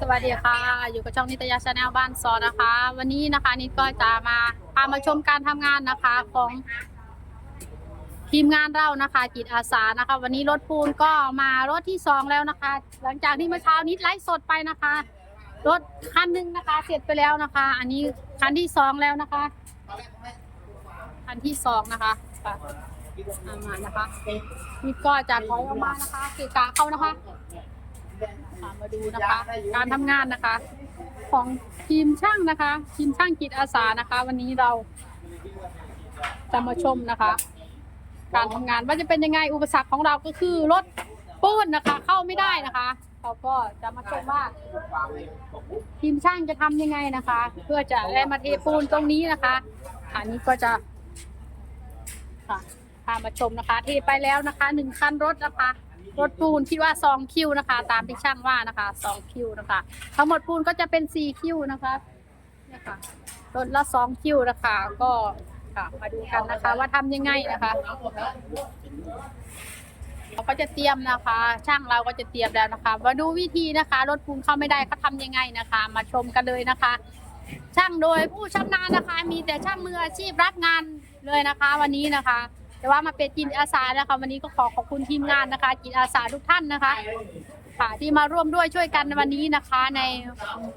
สวัสดีค่ะ อยู่กับช่องนิตยาชาแนลบ้านซอนะคะ วันนี้นะคะนิดก็จะมาพามาชมการทำงานนะคะของทีมงานเรานะคะจิตอาสานะคะ วันนี้รถปูนก็มารถที่สองแล้วนะคะ หลังจากที่เมื่อเช้านิดไลฟ์สดไปนะคะ รถคันหนึ่งนะคะ เสร็จไปแล้วนะคะ อันนี้คันที่สองแล้วนะคะ คันที่สองนะคะค่ะเอามานะคะนิดก็จะถอยออกมานะคะเกะกะเข้านะคะ ค่ะมาดูนะคะ การทำงานนะคะ ของทีมช่างนะคะ ทีมช่างจิตอาสานะคะ วันนี้เราจะมาชมนะคะ การทำงานว่าจะเป็นยังไงอุปสรรคของเราก็คือรถปูนนะคะ เข้าไม่ได้นะคะเราก็จะมาชมว่า ทีมช่างจะทำยังไงนะคะ เพื่อจะได้มาเทปูนตรงนี้นะคะ อันนี้ก็จะค่ะพามาชมนะคะ เทไปแล้วนะคะหนึ่งคันรถนะคะ รถปูนคิดว่าสองคิวนะคะ ตามที่ช่างว่านะคะสองคิวนะคะ ทั้งหมดปูนก็จะเป็นสี่คิวนะคะเนี่ยค่ะรถละสองคิวนะคะ ก็ค่ะมาดูกันนะคะ ว่าทำยังไงนะคะเราก็จะเตรียมนะคะ ช่างเราก็จะเตรียมแล้วนะคะ มาดูวิธีนะคะ รถปูนเข้าไม่ได้เขาทำยังไงนะคะ มาชมกันเลยนะคะ ช่างโดยผู้ชำนาญนะคะ มีแต่ช่างมืออาชีพรับงานเลยนะคะ วันนี้นะคะ แต่ว่ามาเป็นจิตอาสานะคะวันนี้ก็ขอขอบคุณทีมงานนะคะจิตอาสาทุกท่านนะคะค่ะที่มาร่วมด้วยช่วยกันในวันนี้นะคะ ใน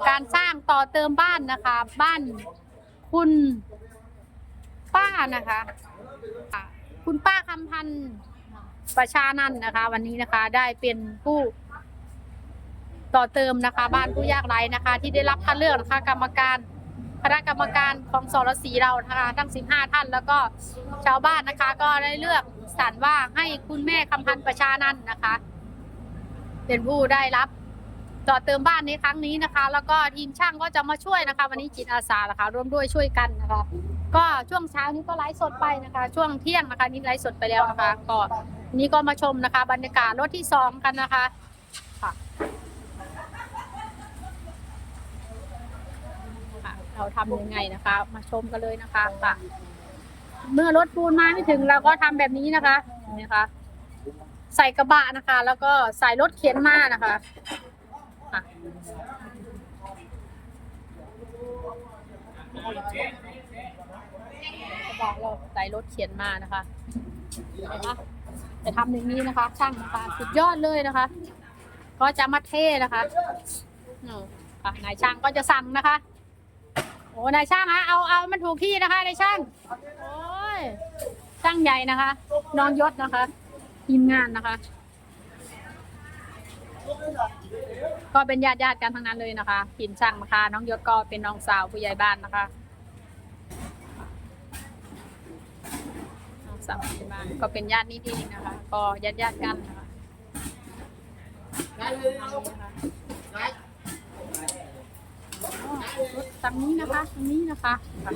การสร้างต่อเติมบ้านนะคะ บ้านคุณป้านะคะค่ะคุณป้าคำพันธ์ประชานันนะคะ วันนี้นะคะได้เป็นผู้ต่อเติมนะคะ บ้านผู้ยากไร้นะคะ ที่ได้รับคัดเลือกนะคะ กรรมการ คณะกรรมการของสรสีเรานะคะทั้ง 15 ท่าน แล้วก็ชาวบ้านนะคะ ก็ได้เลือกสรรว่าให้คุณแม่คำพันธ์ประชานันนะคะ เป็นผู้ได้รับต่อเติมบ้านในครั้งนี้นะคะ แล้วก็ทีมช่างก็จะมาช่วยนะคะ วันนี้จิตอาสานะคะร่วมด้วยช่วยกันนะคะ ก็ช่วงเช้านี้ก็ไลฟ์สดไปนะคะ ช่วงเที่ยงนะคะนี่ไลฟ์สดไปแล้วนะคะ ก็นี่ก็มาชมนะคะ บรรยากาศรถที่สองกันนะคะค่ะ ค่ะ เราทำยังไงนะคะ มาชมกันเลยนะคะค่ะเมื่อรถปูนมาไม่ถึงเราก็ทำแบบนี้นะคะนี่นะคะใส่กระบะนะคะ แล้วก็ใส่รถเข็นมานะคะค่ะกระบะเราใส่รถเข็นมานะคะเห็นไหมจะทำอย่างนี้นะคะ ช่างนะคะสุดยอดเลยนะคะ ก็จะมาเทนะคะนายช่างก็จะสั่งนะคะ โอ้นายช่างฮะเอาเอามันถูกที่นะคะนายช่างโอ้ยช่างใหญ่นะคะ น้องยศนะคะทีมงานนะคะ ก็เป็นญาติญาติกันทั้งนั้นเลยนะคะทีมช่างนะคะน้องยศก็เป็นน้องสาวผู้ใหญ่บ้านนะคะน้องสาวผู้ใหญ่บ้านก็เป็นญาตินิดเองนะคะ ก็ญาติญาติกันนะคะอันนี้นะคะอ๋อ รถตรงนี้นะคะตรงนี้นะคะค่ะ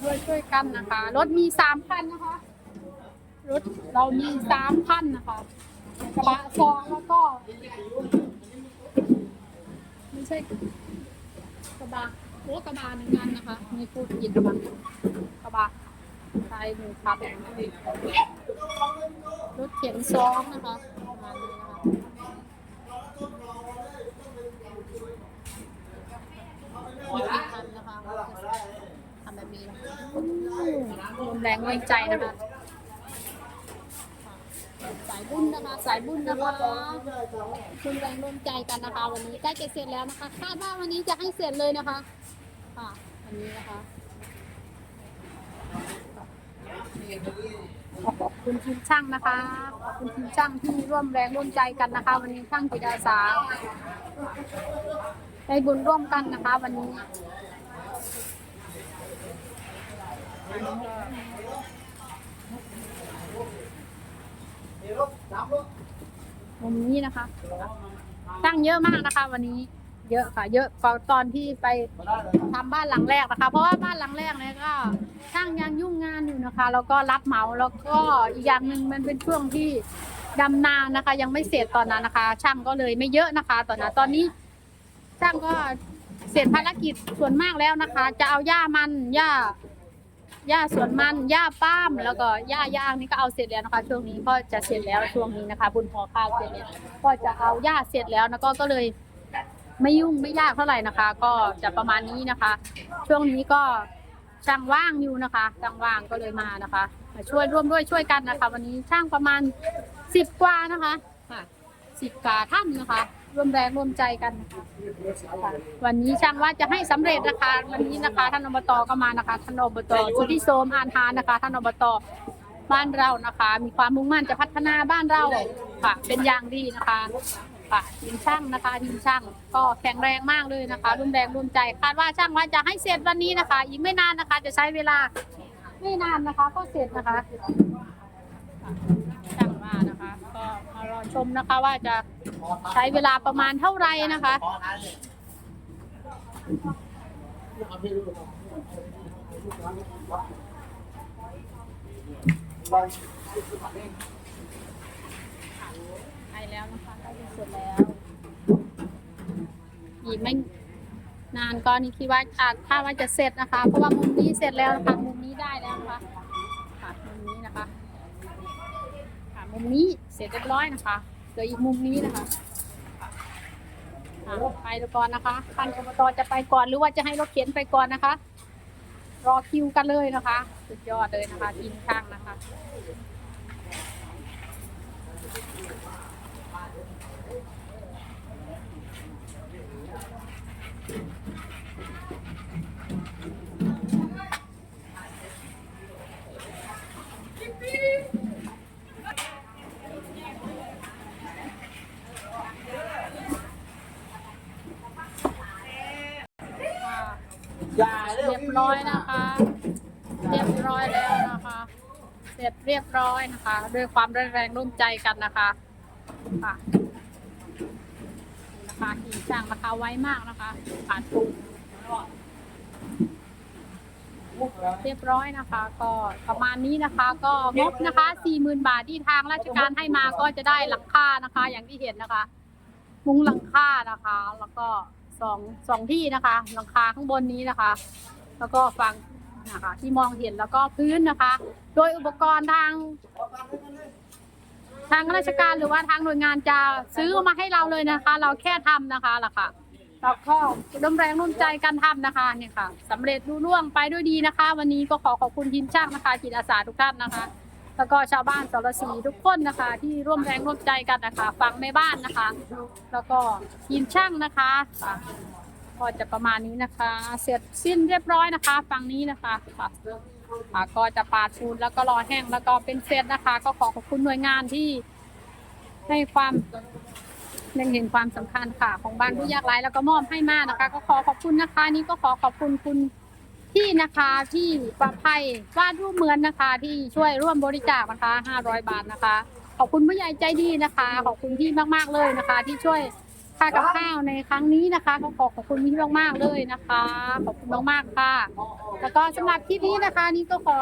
ช่วยช่วยกันนะคะ รถมีสามคันนะคะ รถเรามีสามคันนะคะกระบะสองแล้วก็ ไม่ใช่กระบะโอ้กระบะหนึ่งคันนะคะมีพูดผิดกระบะกระบะใช่หนึ่งคันรถเข็นซองนะคะประมาณนี้นะคะมีกี่คันนะคะทำแบบนี้นะคะรุนแรงไว้ใจนะคะายบุญนะคะ สายบุญนะคะรุนแรงร่วมใจกันนะคะ วันนี้ใกล้จะเสร็จแล้วนะคะคาดว่าวันนี้จะให้เสร็จเลยนะคะค่ะวันนี้นะคะขอบคุณทีมช่างนะคะขอบคุณทีมช่างที่ร่วมแรงร่วมใจกันนะคะ วันนี้ช่างจิตอาสาได้บุญร่วมกันนะคะ วันนี้ มุมนี้นะคะ ตั้งเยอะมากนะคะ วันนี้เยอะค่ะ เยอะกว่าตอนที่ไปทำบ้านหลังแรกนะคะ เพราะว่าบ้านหลังแรกเนี่ยก็ช่างยังยุ่งงานอยู่อยู่นะคะ แล้วก็รับเหมาแล้วก็อีกอย่างหนึ่งมันเป็นช่วงที่ดำนานะคะ ยังไม่เสร็จตอนนั้นนะคะ ช่างก็เลยไม่เยอะนะคะ ตอนนั้นตอนนี้ช่างก็เสร็จภารกิจส่วนมากแล้วนะคะ จะเอาหญ้ามันหญ้า หญ้าสวนมันหญ้าป้ามแล้วก็หญ้าย่างนี่ก็เอาเสร็จแล้วนะคะ ช่วงนี้ก็จะเสร็จแล้วช่วงนี้นะคะบุญหอข้าวเสร็จแล้วก็จะเอาหญ้าเสร็จแล้วแล้วก็ก็เลยไม่ยุ่งไม่ยากเท่าไหร่นะคะ ก็จะประมาณนี้นะคะ ช่วงนี้ก็ช่างว่างอยู่นะคะช่างว่างก็เลยมานะคะมาช่วยร่วมด้วยช่วยกันนะคะ วันนี้ช่างประมาณสิบกว่านะคะสิบกว่าท่านนะคะ ร่วมแรงร่วมใจกันนะคะค่ะวันนี้ช่างว่าจะให้สำเร็จนะคะ วันนี้นะคะท่านอบตก็มานะคะท่านอบตสุทธิโสมอานทานนะคะ ท่านอบตบ้านเรานะคะ มีความมุ่งมั่นจะพัฒนาบ้านเราค่ะ เป็นอย่างดีนะคะค่ะทีมช่างนะคะทีมช่างก็แข็งแรงมากเลยนะคะ ร่วมแรงร่วมใจคาดว่าช่างว่าจะให้เสร็จวันนี้นะคะ อีกไม่นานนะคะ จะใช้เวลาไม่นานนะคะ ก็เสร็จนะคะค่ะช่างว่านะคะ ก็มารอ ชมนะคะ ว่าจะใช้เวลาประมาณเท่าไหร่นะคะ ไปแล้วนะคะใกล้จะเสร็จแล้ว อีกไม่นานก็นี่คิดว่าอาจถ้าว่าจะเสร็จนะคะ เพราะว่ามุมนี้เสร็จแล้วนะคะมุมนี้ได้แล้วนะคะค่ะมุมนี้นะคะค่ะ มุมนี้เสร็จเรียบร้อยนะคะเหลืออีกมุมนี้นะคะไปก่อนนะคะท่านอบตจะไปก่อนหรือว่าจะให้รถเข็นไปก่อนนะคะ รอคิวกันเลยนะคะ สุดยอดเลยนะคะทีมช่างนะคะ รีเรียบร้อยนะคะ เรียบร้อยแล้วนะคะ เสร็จเรียบร้อยนะคะ ด้วยความแรงร่วมใจกันนะคะค่ะนะคะทีมช่างนะคะไว้มากนะคะผ่านปุ๊บเรียบร้อยนะคะ ก็ประมาณนี้นะคะก็งบนะคะสี่หมื่นบาทที่ทางราชการให้มาก็จะได้หลังคานะคะ อย่างที่เห็นนะคะ มุ้งหลังคานะคะ แล้วก็สองสองที่นะคะหลังคาข้างบนนี้นะคะ แล้วก็ฝั่งนะคะที่มองเห็นแล้วก็พื้นนะคะ โดยอุปกรณ์ทางทางราชการหรือว่าทางหน่วยงานจะซื้อมาให้เราเลยนะคะ เราแค่ทำนะคะล่ะค่ะเราก็ร่วมแรงร่วมใจกันทำนะคะเนี่ยค่ะสำเร็จรุ่ล่วงไปด้วยดีนะคะ วันนี้ก็ขอขอบคุณทีมช่างนะคะจิตอาสาทุกท่านนะคะ แล้วก็ชาวบ้านสรศรีทุกคนนะคะ ที่ร่วมแรงร่วมใจกันนะคะ ฟังในบ้านนะคะ แล้วก็ทีมช่างนะคะ ก็จะประมาณนี้นะคะ เสร็จสิ้นเรียบร้อยนะคะฝั่งนี้นะคะค่ะค่ะก็จะปาดปูนแล้วก็รอแห้งแล้วก็เป็นเซตนะคะ ก็ขอขอบคุณหน่วยงานที่ให้ความเล็งเห็นความสำคัญค่ะ ของบ้านผู้ยากไร้แล้วก็มอบให้มากนะคะ ก็ขอขอบคุณนะคะ นี่ก็ขอขอบคุณคุณที่นะคะที่ปลอดภัยวาดรูปเหมือนนะคะ ที่ช่วยร่วมบริจาคนะคะ 500 บาทนะคะ ขอบคุณผู้ใหญ่ใจดีนะคะ ขอบคุณที่มาก ๆเลยนะคะ ที่ช่วย ค่ากับข้าวในครั้งนี้นะคะก็ขอขอบคุณพี่มากๆเลยนะคะ ขอบคุณมากๆค่ะ แล้วก็สำหรับคลิปนี้นะคะ นี่ก็ขอ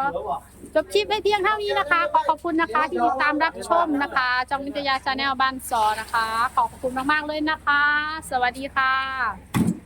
จบคลิปให้เพียงเท่านี้นะคะ ขอขอบคุณนะคะที่ติดตามรับชมนะคะจองนิตยาชาแนลบ้านซอนะคะ ขอขอบคุณมากๆเลยนะคะ สวัสดีค่ะ